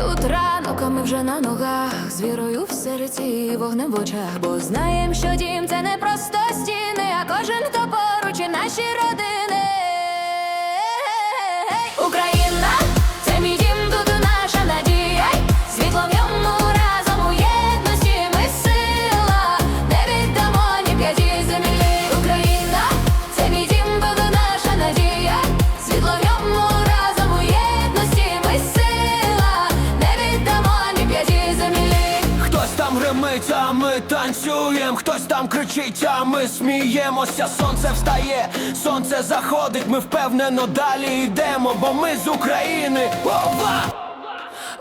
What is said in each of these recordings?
Тут ранок, а ми вже на ногах, з вірою в серці, і вогнем в очах, бо знаємо, що дім це не просто стіни, а кожен, хто поруч і наші родини. Хтось там гримить, а ми танцюєм, хтось там кричить, а ми сміємося. Сонце встає, сонце заходить, ми впевнено далі йдемо, бо ми з України. Ова!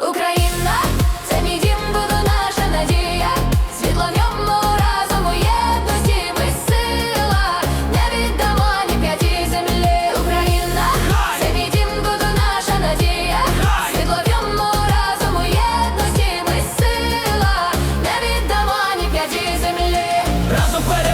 Україна, nobody